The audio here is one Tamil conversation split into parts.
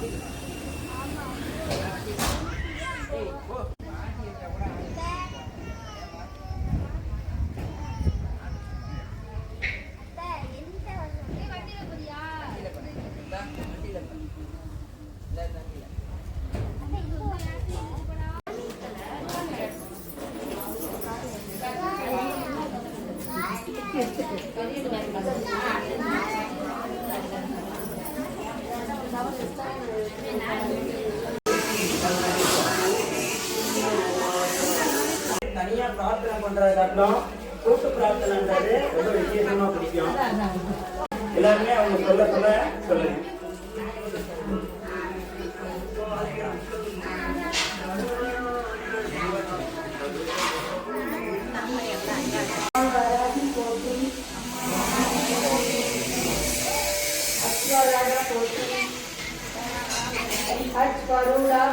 தனியா பிரார்த்தனை பண்றதை காட்டிலும் கூட்டு பிரார்த்தனைன்றது ரொம்ப விசேஷமா பிடிக்கும் எல்லாருமே அவங்க சொல்ல சொல்ல சொல்லுங்க கருடா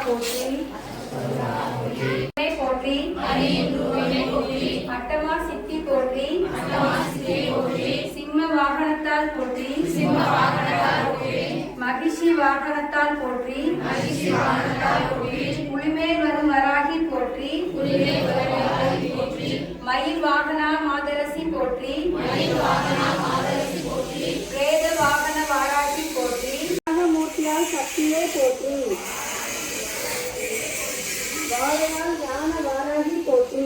போற்றி. போற்றி. அட்டமா சித்தி போற்றி. சிம்ம வாகனத்தால் போற்றி. மகிஷி வாகனத்தால் போற்றி புலிமேல் வரும் வராகி போற்றி மயில் வாகனா மாதரசி போற்றி பிரேத வாகன வாராகி போற்றி மூர்த்தியால் சக்தியே போற்றி வாழையால் ஞான வாராகி போற்றி.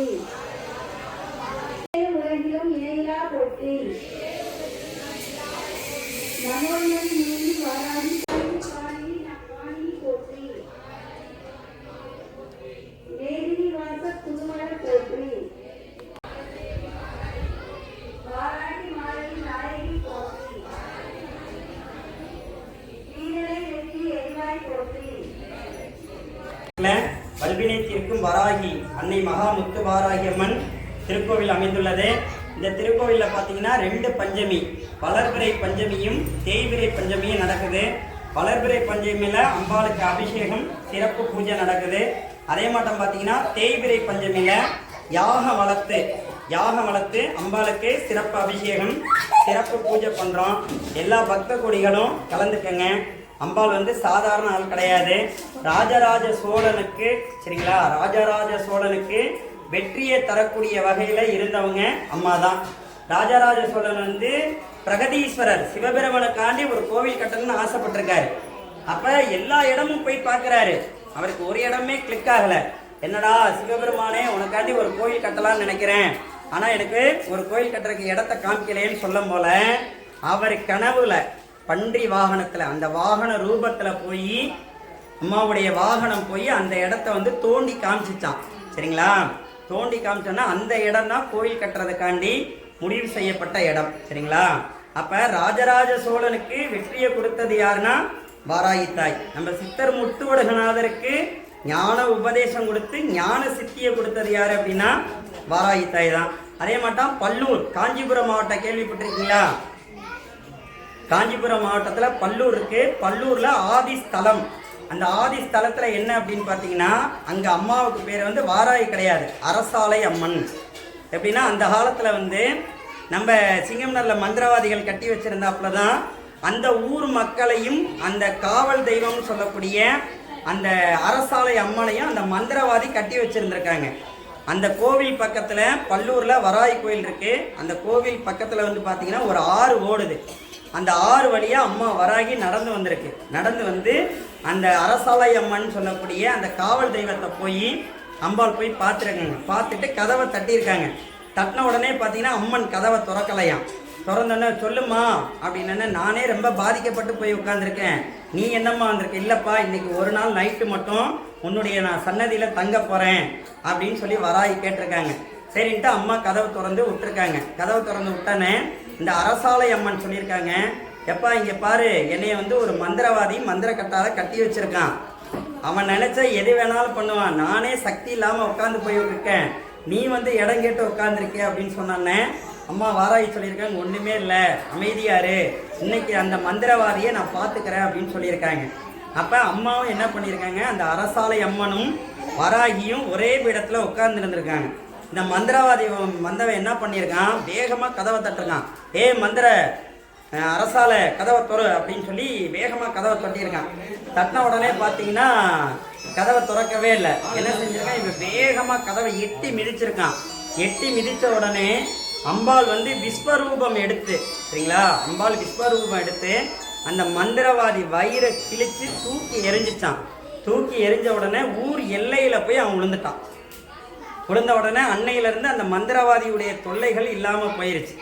வராகி அன்னை மகாமுத்து வாராகி அம்மன் திருக்கோவில் அமைந்துள்ளது. இந்த திருக்கோவிலில் பார்த்தீங்கன்னா ரெண்டு பஞ்சமி வளர்பிறை பஞ்சமியும் தேய்பிறை பஞ்சமியும் நடக்குது. வளர்பிறை பஞ்சமியில் அம்பாளுக்கு அபிஷேகம் சிறப்பு பூஜை நடக்குது. அதே மாட்டம் பார்த்தீங்கன்னா தேய்பிறை பஞ்சமியில் யாக வளர்த்து யாக வளர்த்து அம்பாளுக்கு சிறப்பு அபிஷேகம் சிறப்பு பூஜை பண்ணுறோம் எல்லா பக்த கொடிகளும் கலந்துக்கங்க. அம்பாள் வந்து சாதாரண ஆள் கிடையாது. ராஜராஜ சோழனுக்கு சரிங்களா? ராஜராஜ சோழனுக்கு வெற்றியை தரக்கூடிய வகையில் இருந்தவங்க அம்மா தான் ராஜராஜ சோழன் வந்து பிரகதீஸ்வரர் சிவபெருமனுக்காண்டி ஒரு கோவில் கட்டணும்னு ஆசைப்பட்டிருக்காரு. அப்போ எல்லா இடமும் போய் பார்க்குறாரு. அவருக்கு ஒரு இடமே கிளிக் ஆகலை. என்னடா சிவபெருமானே உனக்காண்டி ஒரு கோயில் கட்டலாம்னு நினைக்கிறேன். ஆனால் எனக்கு ஒரு கோயில் கட்டுறதுக்கு இடத்த காமிக்கலையேன்னு சொல்லும் போல அவர் கனவுல பன்றி வாகனத்தில் அந்த வாகன ரூபத்தில் போய் அம்மாவுடைய வாகனம் போய் அந்த இடத்த வந்து தோண்டி காமிச்சிச்சான் சரிங்களா? தோண்டி காமிச்சோன்னா அந்த இடம் தான் கோயில் கட்டுறதுக்காண்டி முடிவு செய்யப்பட்ட இடம். சரிங்களா? அப்போ ராஜராஜ சோழனுக்கு வெற்றியை கொடுத்தது யாருன்னா? வாராயித்தாய் நம்ம சித்தர் முத்துவடகநாதருக்கு ஞான உபதேசம் கொடுத்து ஞான சித்தியை கொடுத்தது யார் அப்படின்னா? வாராயித்தாய் தான். அதே மாட்டம் பல்லூர் காஞ்சிபுரம் மாவட்டம் கேள்விப்பட்டிருக்கீங்களா? காஞ்சிபுரம் மாவட்டத்தில் பல்லூர் இருக்கு. பல்லூரில் ஆதி ஸ்தலம். அந்த ஆதிஸ்தலத்தில் என்ன அப்படின்னு பார்த்தீங்கன்னா அங்கே அம்மாவுக்கு பேர் வந்து வாராய் கிடையாது. அரசாலை அம்மன். எப்படின்னா அந்த காலத்தில் வந்து நம்ம சிங்கம்நல்ல மந்திரவாதிகள் கட்டி வச்சிருந்தாப்புல தான் அந்த ஊர் மக்களையும் அந்த காவல் தெய்வம்னு சொல்லக்கூடிய அந்த அரசாலை அம்மனையும் அந்த மந்திரவாதி கட்டி வச்சுருந்துருக்காங்க. அந்த கோவில் பக்கத்தில் பல்லூரில் வராய் கோயில் இருக்குது அந்த கோவில் பக்கத்தில் வந்து பார்த்திங்கன்னா ஒரு ஆறு ஓடுது. அந்த ஆறு வழியாக அம்மா வராகி நடந்து வந்திருக்கு. நடந்து வந்து அந்த அரசாலை அம்மன் சொல்லக்கூடிய அந்த காவல் தெய்வத்தை போய் அம்பாள் போய் பார்த்துருக்காங்க பார்த்துட்டு கதவை தட்டியிருக்காங்க. தட்டின உடனே பார்த்தீங்கன்னா அம்மன் கதவை திறக்கலையாம். திறந்தோன்னே சொல்லுமா அப்படின்னா நானே ரொம்ப பாதிக்கப்பட்டு போய் உட்காந்துருக்கேன் நீ என்னம்மா வந்திருக்க? இல்லைப்பா இன்னைக்கு ஒரு நாள் நைட்டு மட்டும் உன்னுடைய நான் சன்னதியில் தங்க போகிறேன் அப்படின்னு சொல்லி வராகி கேட்டிருக்காங்க. சரின்ட்டு அம்மா கதவு திறந்து விட்டுருக்காங்க. கதவு திறந்து விட்டானே இந்த அரசாலை அம்மன் சொல்லியிருக்காங்க எப்பா இங்கே பாரு என்னைய வந்து ஒரு மந்திரவாதி மந்திர கட்டாத கட்டி வச்சிருக்கான். அவன் நினச்சா எது வேணாலும் பண்ணுவான். நானே சக்தி இல்லாமல் உட்காந்து போய் இருக்கேன் நீ வந்து இடம் கேட்டு உட்காந்துருக்கே அப்படின்னு சொன்னானே அம்மா வாராயி சொல்லியிருக்காங்க ஒன்றுமே இல்லை அமைதியாரு இன்னைக்கு அந்த மந்திரவாதியை நான் பார்த்துக்கிறேன் அப்படின்னு சொல்லியிருக்காங்க. அப்போ அம்மாவும் என்ன பண்ணியிருக்காங்க அந்த அரசாலை அம்மனும் வராகியும் ஒரே பீடத்தில் உட்கார்ந்துருந்துருக்காங்க. இந்த மந்திரவாதி மந்தவன் என்ன பண்ணியிருக்கான் வேகமாக கதவை தட்டிருக்கான் ஏ மந்திர அரசாலை அரசால கதவை துற அப்படின்னு சொல்லி வேகமாக கதவை தொட்டியிருக்கான். தட்டின உடனே பார்த்தீங்கன்னா கதவை திறக்கவே இல்லை. என்ன செஞ்சிருக்கான்? இவன் வேகமாக கதவை எட்டி மிதிச்சிருக்கான். எட்டி மிதித்த உடனே அம்பாள் வந்து விஸ்வரூபம் எடுத்து சரிங்களா? அம்பாள் விஸ்வரூபம் எடுத்து அந்த மந்திரவாதி வயிறை கிழிச்சு தூக்கி எரிஞ்சிச்சான். தூக்கி எரிஞ்ச உடனே ஊர் எல்லையில் போய் அவன் விழுந்துட்டான். விழுந்த உடனே அன்னையிலேருந்து அந்த மந்திரவாதியுடைய தொல்லைகள் இல்லாமல் போயிருச்சு.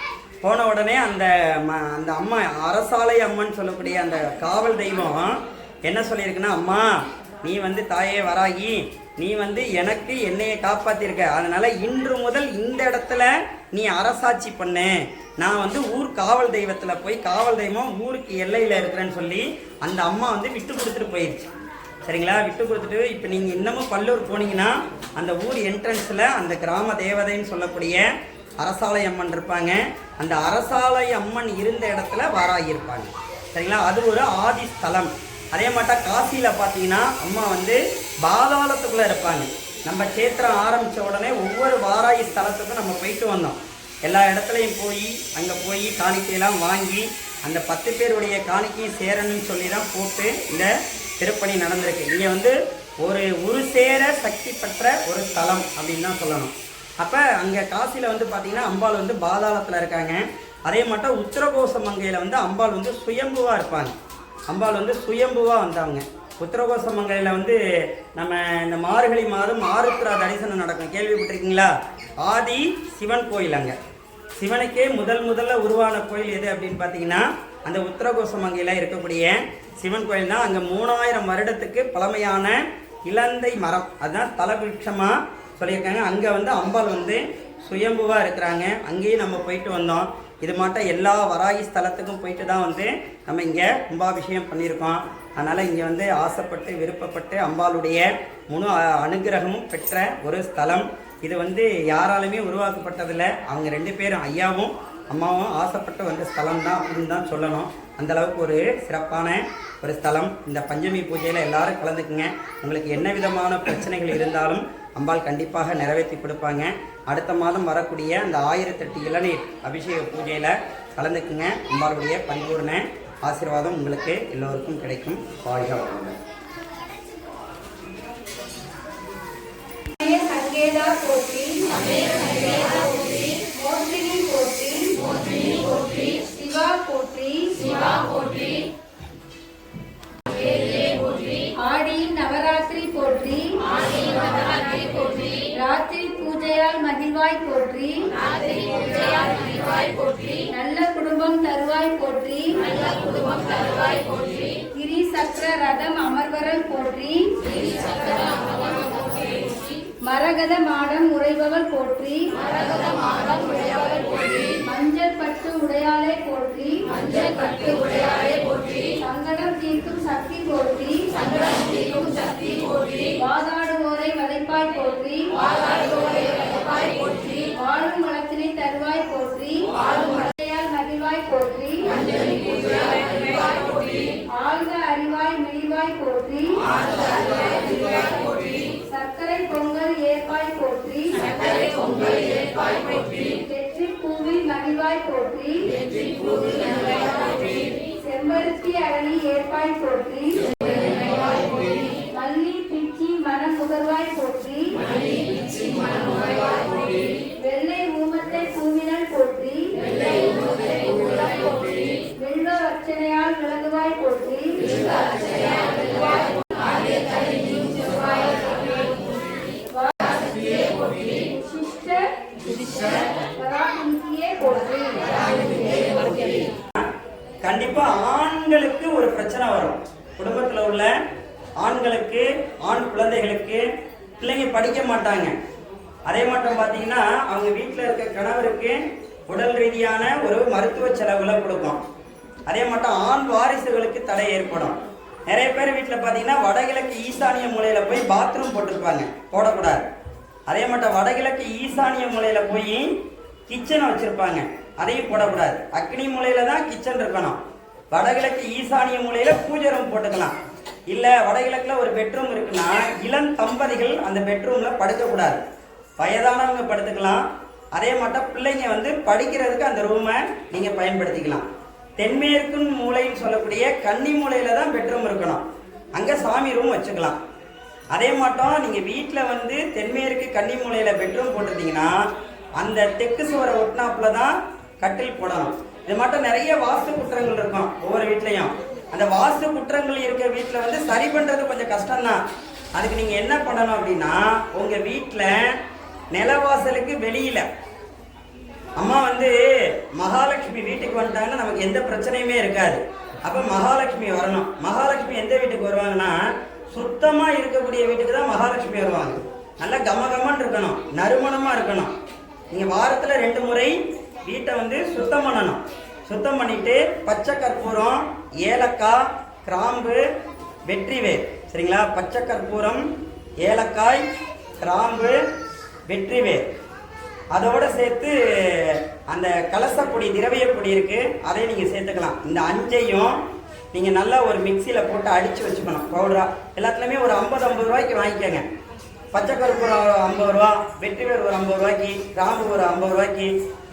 போன உடனே அந்த ம அந்த அம்மா அரசாலை அம்மன் சொல்லக்கூடிய அந்த காவல் தெய்வம் என்ன சொல்லியிருக்குன்னா அம்மா நீ வந்து தாயே வராகி நீ வந்து எனக்கு என்னையை காப்பாற்றிருக்க அதனால் இன்று முதல் இந்த இடத்துல நீ அரசாட்சி பண்ணு. நான் வந்து ஊர் காவல் தெய்வத்தில் போய் காவல் தெய்வம் ஊருக்கு எல்லையில் இருக்கிறேன்னு சொல்லி அந்த அம்மா வந்து விட்டு கொடுத்துட்டு போயிடுச்சு சரிங்களா? விட்டு கொடுத்துட்டு இப்போ நீங்கள் இன்னமும் பல்லூர் போனீங்கன்னா அந்த ஊர் என்ட்ரன்ஸில் அந்த கிராம தேவதைன்னு சொல்லக்கூடிய அரசாலை அம்மன் இருப்பாங்க. அந்த அரசாலை அம்மன் இருந்த இடத்துல வாராகி இருப்பாங்க சரிங்களா? அது ஒரு ஆதி ஸ்தலம். அதே மாட்டா காசியில் பார்த்தீங்கன்னா அம்மா வந்து பாதாளத்துக்குள்ளே இருப்பாங்க. நம்ம சேத்திரம் ஆரம்பித்த உடனே ஒவ்வொரு வாராயி ஸ்தலத்துக்கும் நம்ம போயிட்டு வந்தோம். எல்லா இடத்துலையும் போய் அங்கே போய் காணிக்கையெல்லாம் வாங்கி அந்த பத்து பேருடைய காணிக்கையும் சேரணும்னு சொல்லி தான் போட்டு இந்த திருப்பணி நடந்திருக்கு. இங்கே வந்து ஒரு ஒரு சேர சக்தி பெற்ற ஒரு ஸ்தலம் அப்படின்னு தான் சொல்லணும். அப்போ அங்கே காசியில் வந்து பார்த்திங்கன்னா அம்பாள் வந்து பாதாளத்தில் இருக்காங்க. அதே மட்டும் உச்சரகோச மங்கையில் வந்து அம்பாள் வந்து சுயம்புவாக இருப்பாங்க. அம்பாள் வந்து சுயம்புவாக வந்தவங்க. உத்தரகோச மங்கையில் வந்து நம்ம இந்த மார்கழி மாதம் ஆருத்ரா தரிசனம் நடக்கும். கேள்விப்பட்டிருக்கீங்களா? ஆதி சிவன் கோயில் அங்கே. சிவனுக்கே முதல் முதல்ல உருவான கோயில் எது அப்படின்னு பார்த்தீங்கன்னா அந்த உத்தரகோசமங்கையில் இருக்கக்கூடிய சிவன் கோயில் தான் அங்கே மூணாயிரம் வருடத்துக்கு பழமையான இலந்தை மரம். அதுதான் தலவிருட்சமாக சொல்லியிருக்காங்க. அங்கே வந்து அம்பாள் வந்து சுயம்புவாக இருக்கிறாங்க. அங்கேயும் நம்ம போயிட்டு வந்தோம். இது மாட்டம் எல்லா வராகி ஸ்தலத்துக்கும் போயிட்டு தான் வந்து நம்ம இங்கே கும்பாபிஷேகம் பண்ணியிருக்கோம். அதனால் இங்கே வந்து ஆசைப்பட்டு விருப்பப்பட்டு அம்பாளுடைய முழு அனுகிரகமும் பெற்ற ஒரு ஸ்தலம். இது வந்து யாராலுமே உருவாக்கப்பட்டதில்லை. அவங்க ரெண்டு பேரும் ஐயாவும் அம்மாவும் ஆசைப்பட்டு வந்த ஸ்தலம் தான் அப்படின்னு தான் சொல்லணும். அந்தளவுக்கு ஒரு சிறப்பான ஒரு ஸ்தலம். இந்த பஞ்சமி பூஜையில் எல்லாரும் கலந்துக்குங்க. உங்களுக்கு என்ன விதமான பிரச்சனைகள் இருந்தாலும் அம்பாள் கண்டிப்பாக நிறைவேற்றி கொடுப்பாங்க. அடுத்த மாதம் வரக்கூடிய அந்த ஆயிரத்தெட்டு இளநீர் அபிஷேக பூஜையில் கலந்துக்குங்க. அம்பாளுடைய பரிபூர்ண ஆசீர்வாதம் உங்களுக்கு எல்லோருக்கும் கிடைக்கும். வாழ்க வளமுடன் அமய சங்கேதா போற்றி மோட்சினி போற்றி சிவா போற்றி ஆடி நவராத்திரி போற்றி ராத்திரி பூஜையால் மகிழ்வாய் போற்றி நல்ல குடும்பம் தருவாய் போற்றி கிரி சக்கர ரதம் அமர்வரல் போற்றி. மரகத மாடம் உறைபவள் போற்றி. மஞ்சள் பட்டு உடையாளை போற்றி. மஞ்சள் பட்டு உடையாளை போற்றி. சங்கடம் தீர்க்கும் சக்தி போற்றி. சங்கடம் தீர்க்கும் சக்தி போற்றி. வாதாடுவோரை வதைப்பாய் போற்றி. வாதாடுவோரை வதைப்பாய் போற்றி. வாழும் வளத்தினை தருவாய் போற்றி. வாழும் வளத்தையால் மகிழ்வாய் போற்றி. ஆழ்ந்த சர்க்கரை பொங்கல் ஏற்பாய் போற்றி சர்க்கரை பொங்கல் ஏற்பாய் போற்றி வெற்றி பூவில் மகிழ்வாய் போற்றி வெற்றி பூவில் மகிழ்வாய் போற்றி செம்பருத்தி அரணி ஏற்பாய் போற்றி மல்லி பிச்சி மனம் முகர்வாய் போற்றி வெள்ளை படிக்க மாட்டாங்க. அதே மட்டும் பார்த்தீங்கன்னா அவங்க வீட்டில் இருக்க கணவருக்கு உடல் ரீதியான ஒரு மருத்துவ செலவுகளை கொடுக்கும் அதே மட்டும் ஆண் வாரிசுகளுக்கு தடை ஏற்படும். நிறைய பேர் வீட்டில் பார்த்தீங்கன்னா வடகிழக்கு ஈசானிய மூலையில் போய் பாத்ரூம் போட்டிருப்பாங்க. போடக்கூடாது. அதே மட்டும் வடகிழக்கு ஈசானிய மூலையில் போய் கிச்சனை வச்சுருப்பாங்க. அதையும் போடக்கூடாது. அக்னி மூலையில தான் கிச்சன் இருக்கணும். வடகிழக்கு ஈசானிய மூலையில் பூஜை ரூம் போட்டுக்கலாம். இல்லை வடகிழக்கில் ஒரு பெட்ரூம் இருக்குன்னா இளம் தம்பதிகள் அந்த பெட்ரூமில் படுக்கக்கூடாது. வயதானவங்க படுத்துக்கலாம். அதே மாட்டம் பிள்ளைங்க வந்து படிக்கிறதுக்கு அந்த ரூமை நீங்கள் பயன்படுத்திக்கலாம். தென்மேற்கு மூலைன்னு சொல்லக்கூடிய கன்னி மூலையில் தான் பெட்ரூம் இருக்கணும். அங்கே சாமி ரூம் வச்சுக்கலாம். அதே மாட்டோம் நீங்கள் வீட்டில் வந்து தென்மேற்கு கன்னி மூலையில் பெட்ரூம் போட்டிருந்தீங்கன்னா அந்த தெற்கு சுவரை ஒட்டினாப்புல தான் கட்டில் போடணும். இது மட்டும் நிறைய வாஸ்து குற்றங்கள் இருக்கும் ஒவ்வொரு வீட்லேயும். அந்த வாஸ்து குற்றங்கள் இருக்கிற வீட்டில் வந்து சரி பண்ணுறது கொஞ்சம் கஷ்டம்தான். அதுக்கு நீங்கள் என்ன பண்ணணும் அப்படின்னா உங்கள் வீட்டில் நிலவாசலுக்கு வெளியில அம்மா வந்து மகாலட்சுமி வீட்டுக்கு வந்துட்டாங்கன்னா நமக்கு எந்த பிரச்சனையுமே இருக்காது. அப்போ மகாலட்சுமி வரணும். மகாலட்சுமி எந்த வீட்டுக்கு வருவாங்கன்னா சுத்தமாக இருக்கக்கூடிய வீட்டுக்கு தான் மகாலட்சுமி வருவாங்க. நல்லா கமகமன்னு இருக்கணும். நறுமணமாக இருக்கணும். நீங்கள் வாரத்தில் ரெண்டு முறை வீட்டை வந்து சுத்தம் பண்ணணும். சுத்தம் பண்ணிட்டு பச்சை கற்பூரம் ஏலக்காய் கிராம்பு வெற்றிவேர் சரிங்களா? பச்சை கற்பூரம் ஏலக்காய் கிராம்பு வெற்றிவேர் அதோடு சேர்த்து அந்த கலசப்பொடி திரவிய பொடி இருக்கு. அதை நீங்கள் சேர்த்துக்கலாம். இந்த அஞ்சையும் நீங்கள் நல்லா ஒரு மிக்சியில் போட்டு அடித்து வச்சுக்கணும். பவுடராக எல்லாத்துலேயுமே ஒரு ஐம்பது ஐம்பது ரூபாய்க்கு வாங்கிக்கோங்க. பச்சை கற்பூரம் ஐம்பது ரூபா வெற்றிவேர் ஒரு ஐம்பது ரூபாய்க்கு கிராம்பு ஒரு ஐம்பது ரூபாய்க்கு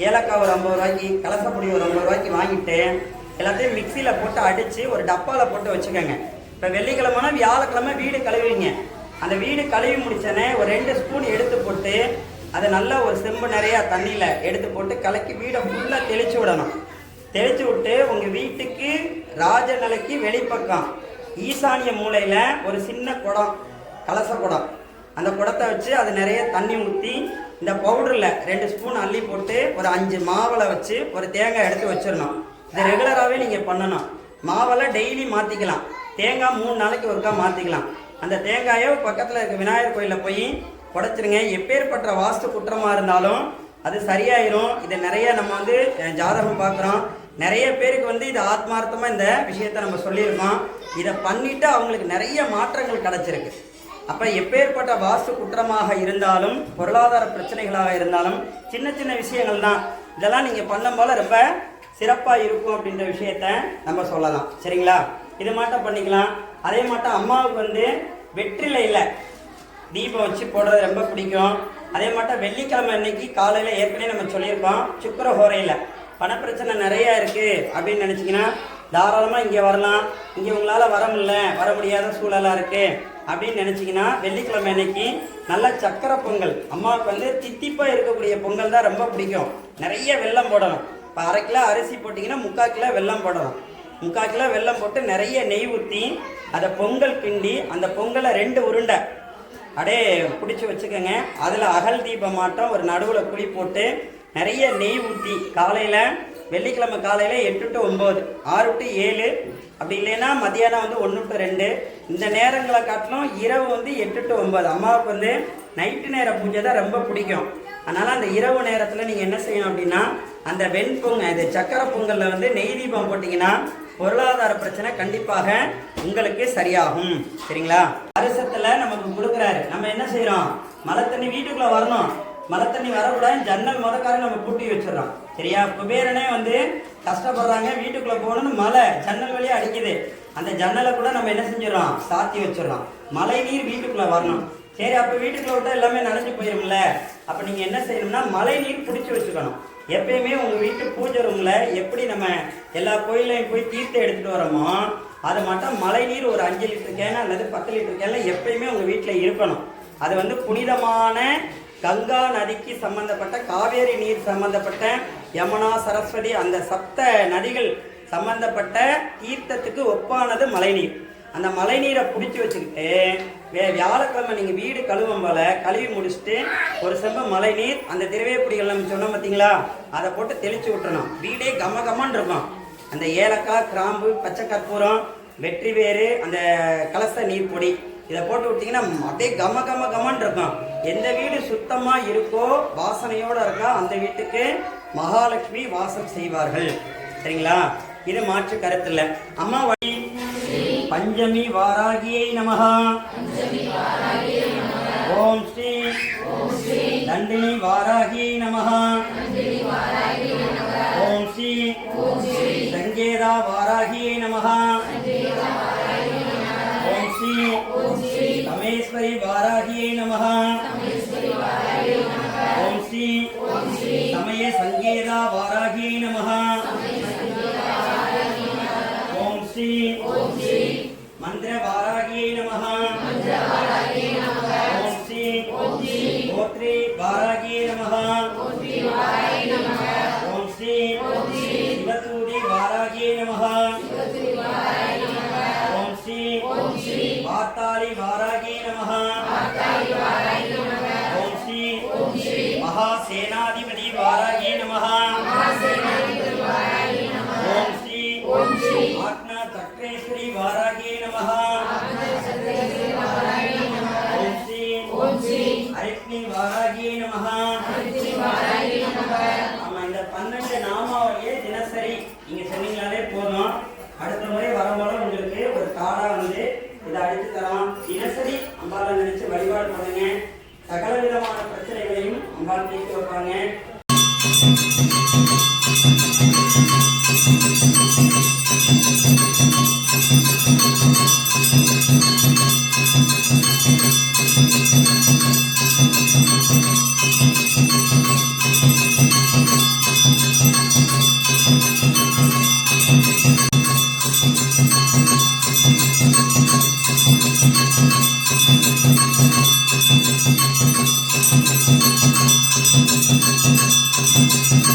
ஏலக்காய் ஒரு ஐம்பது ரூபாய்க்கு கலசப்பொடி ஒரு ஐம்பது ரூபாய்க்கு வாங்கிட்டு எல்லாத்தையும் மிக்சியில் போட்டு அடித்து ஒரு டப்பாவில் போட்டு வச்சுக்கோங்க. இப்போ வெள்ளிக்கிழமைனா வியாழக்கிழமை வீடு கழுவிங்க அந்த வீடு கழுவி முடிச்சோன்னே ஒரு ரெண்டு ஸ்பூன் எடுத்து போட்டு அதை நல்லா ஒரு செம்பு நிறையா தண்ணியில் எடுத்து போட்டு கலக்கி வீடை ஃபுல்லாக தெளித்து விடணும். தெளித்து விட்டு உங்கள் வீட்டுக்கு ராஜ நிலைக்கு வெளிப்பக்கம் ஈசானிய மூலையில் ஒரு சின்ன குடம் கலச குடம். அந்த குடத்தை வச்சு அது நிறைய தண்ணி ஊற்றி இந்த பவுடரில் ரெண்டு ஸ்பூன் அள்ளி போட்டு ஒரு அஞ்சு மாவளை வச்சு ஒரு தேங்காய் எடுத்து வச்சிடணும். இது ரெகுலராகவே நீங்கள் பண்ணணும். மாவெல்லாம் டெய்லி மாற்றிக்கலாம் தேங்காய் மூணு நாளைக்கு ஒருக்கா மாற்றிக்கலாம் அந்த தேங்காயை பக்கத்தில் இருக்க விநாயகர் கோயிலில் போய் உடைச்சிருங்க எப்பேற்பட்ட வாஸ்து குற்றமாக இருந்தாலும் அது சரியாயிரும். இதை நிறைய நம்ம வந்து ஜாதகம் பார்க்குறோம். நிறைய பேருக்கு வந்து இது ஆத்மார்த்தமாக இந்த விஷயத்தை நம்ம சொல்லியிருக்கோம். இதை பண்ணிவிட்டு அவங்களுக்கு நிறைய மாற்றங்கள் கிடைச்சிருக்கு. அப்போ எப்பேற்பட்ட வாஸ்து குற்றமாக இருந்தாலும் பொருளாதார பிரச்சனைகளாக இருந்தாலும் சின்ன சின்ன விஷயங்கள் தான் இதெல்லாம் நீங்கள் பண்ணும் போல் ரொம்ப சிறப்பாக இருக்கும் அப்படின்ற விஷயத்த நம்ம சொல்லலாம். சரிங்களா? இது மாட்டம் பண்ணிக்கலாம். அதே மாட்டம் அம்மாவுக்கு வந்து வெற்றிலையில் தீபம் வச்சு போடுறது ரொம்ப பிடிக்கும். அதே மாட்டம் வெள்ளிக்கிழமை அன்னைக்கு காலையில் ஏற்கனவே நம்ம சொல்லியிருக்கோம் சுக்கர ஹோரையில் பணப்பிரச்சனை நிறையா இருக்குது அப்படின்னு நினச்சிங்கன்னா தாராளமாக இங்கே வரலாம். இங்கே உங்களால் வர முடியல வர முடியாத சூழலாக இருக்குது அப்படின்னு நினச்சிங்கன்னா வெள்ளிக்கிழமை அன்னைக்கு நல்ல சக்கரை பொங்கல். அம்மாவுக்கு வந்து தித்திப்பாக இருக்கக்கூடிய பொங்கல் தான் ரொம்ப பிடிக்கும். நிறைய வெள்ளம் போடணும். இப்போ அரை கிலோ அரிசி போட்டிங்கன்னா முக்கால் கிலோ வெல்லம் போடணும் முக்கால் கிலோ வெல்லம் போட்டு நிறைய நெய் ஊற்றி அதை பொங்கல் கிண்டி அந்த பொங்கலை ரெண்டு உருண்டை அப்படியே பிடிச்சி வச்சுக்கோங்க. அதில் அகல் தீபம் மாட்டம் ஒரு நடுவில் குழி போட்டு நிறைய நெய் ஊற்றி காலையில் வெள்ளிக்கிழமை காலையில் எட்டு டு ஒம்பது ஆறு டு ஏழு. அப்படி இல்லைன்னா மதியானம் வந்து ஒன்று டு ரெண்டு. இந்த நேரங்களை காட்டிலும் இரவு வந்து எட்டு டு ஒம்பது அம்மாவுக்கு வந்து நைட்டு நேர பூஜை தான் ரொம்ப பிடிக்கும். அதனால் அந்த இரவு நேரத்தில் நீங்கள் என்ன செய்யணும் அப்படின்னா அந்த வெண்பொங்க இது சக்கரை பொங்கலில் வந்து நெய் தீபம் போட்டிங்கன்னா பொருளாதார பிரச்சனை கண்டிப்பாக உங்களுக்கு சரியாகும். சரிங்களா? அரசத்தில் நமக்கு கொடுக்குறாரு. நம்ம என்ன செய்கிறோம் மழை தண்ணி வீட்டுக்குள்ளே வரணும். மழை தண்ணி வரக்கூடாது ஜன்னல் முதக்கார நம்ம பூட்டி வச்சிடறோம். சரியா? குபேரனே வந்து கஷ்டப்படுறாங்க வீட்டுக்குள்ள போகணும்னு மழை ஜன்னல் வழியே அடிக்குது. அந்த ஜன்னலை கூட நம்ம என்ன செஞ்சிடறோம்? சாத்தி வச்சிடறோம். மழை நீர் வீட்டுக்குள்ளே வரணும். சரி அப்போ வீட்டுக்குள்ள விட்டால் எல்லாமே நனைஞ்சு போயிடும்ல அப்போ நீங்கள் என்ன செய்யணும்னா மழை நீர் பிடிச்சி வச்சுக்கணும். எப்பயுமே உங்கள் வீட்டு பூஜை ரூமில் எப்படி நம்ம எல்லா கோயிலையும் போய் தீர்த்தம் எடுத்துகிட்டு வரோமோ அது மட்டும் மழை நீர் ஒரு அஞ்சு லிட்டர் கேன் அல்லது பத்து லிட்டர் கேன்ல எப்பயுமே உங்கள் வீட்டில் இருக்கணும். அது வந்து புனிதமான கங்கா நதிக்கு சம்பந்தப்பட்ட காவேரி நீர் சம்பந்தப்பட்ட யமுனா சரஸ்வதி அந்த சப்த நதிகள் சம்பந்தப்பட்ட தீர்த்தத்துக்கு ஒப்பானது மழைநீர் அந்த மழைநீரை பிடிச்சி வச்சுக்கிட்டு வே வியாழக்கிழமை நீங்கள் வீடு கழுவும் போல கழுவி முடிச்சுட்டு ஒரு செம்பு மழைநீர் அந்த திரவியப்பொடிகள் நம்ம சொன்னோம் பார்த்தீங்களா அதை போட்டு தெளிச்சு விட்டுறணும். வீடே கம கமன்னு இருக்கும். அந்த ஏலக்காய் கிராம்பு பச்சை கற்பூரம் வெற்றி வேறு அந்த கலச நீர் பொடி இதை போட்டு விட்டிங்கன்னா அப்படியே கம கம கமன்னு இருக்கும். எந்த வீடு சுத்தமாக இருக்கோ வாசனையோடு இருக்கா அந்த வீட்டுக்கு மகாலட்சுமி வாசம் செய்வார்கள். சரிங்களா? இது மாற்று கருத்து இல்லை. அம்மா வழி பஞ்சமி வாராகியை நமஹா ஓம் ஸ்ரீ தண்டினி வாராகியை நமஹா ஓம் ஸ்ரீ சங்கேதா வாராகியை நமஹா நீங்கள் நீங்க சொன்னீங்கனாலே போதும். அடுத்த முறை வரும்போது உங்களுக்கு ஒரு காடா வந்து இதை அடித்து தரோம் தினசரி அம்பாலை நினைச்சு வழிபாடு பண்ணுங்க. சகல விதமான பிரச்சனைகளையும் அம்பாள் தீர்த்து வைப்பாங்க.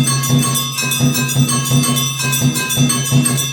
Thank you.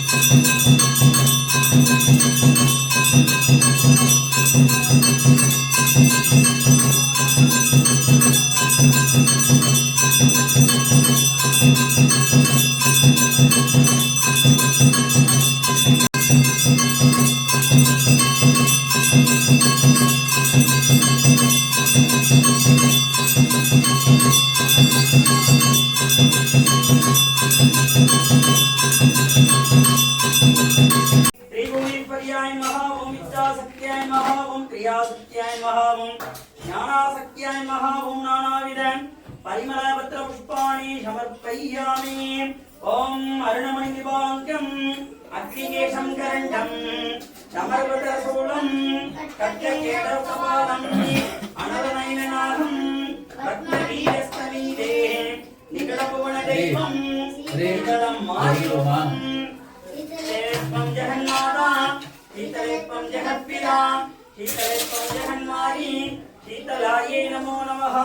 அருணமணி நிபாங்கம் அத்திகேசம் கரண்டம் தமர்வட சூலம் கத்தகேட சபாலம் அனலநயனாகம் ரத்னவீரஸ்தவீரே நிகழபுவன தெய்வம் நிகழம் மாயுவம் சேப்பம் ஜெகன்மாதா சீதலேப்பம் ஜெகத்பிதா சீதலேப்பம் ஜெகன்மாரி சீதலாயே நமோ நமஹா.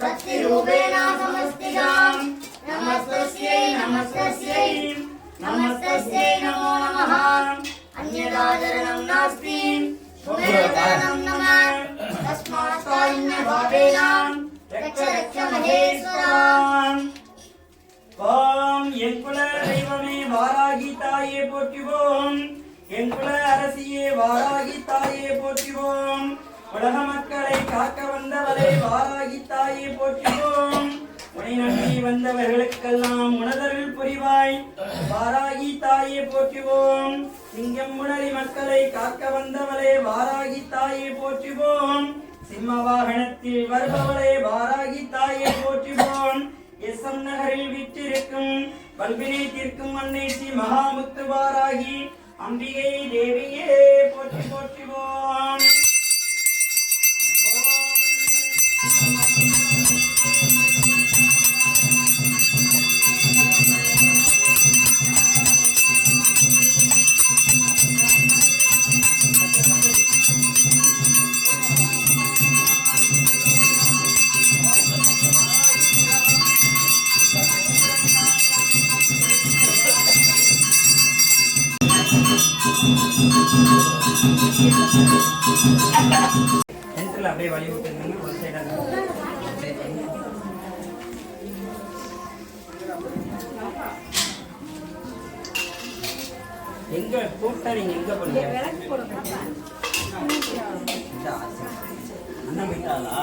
भक्तिरूपेण பல்வினை தீர்க்கும் அன்னைத்தி மகாமுத்து வாராகி அம்பிகை தேவியே போற்றி போற்றிவோம் பென்சில் அப்படியே வழி விட்டுருந்தீங்கன்னா ஒரு சைடாக எங்க போட்டா நீங்க எங்க பண்ணுங்க அண்ணா போயிட்டாளா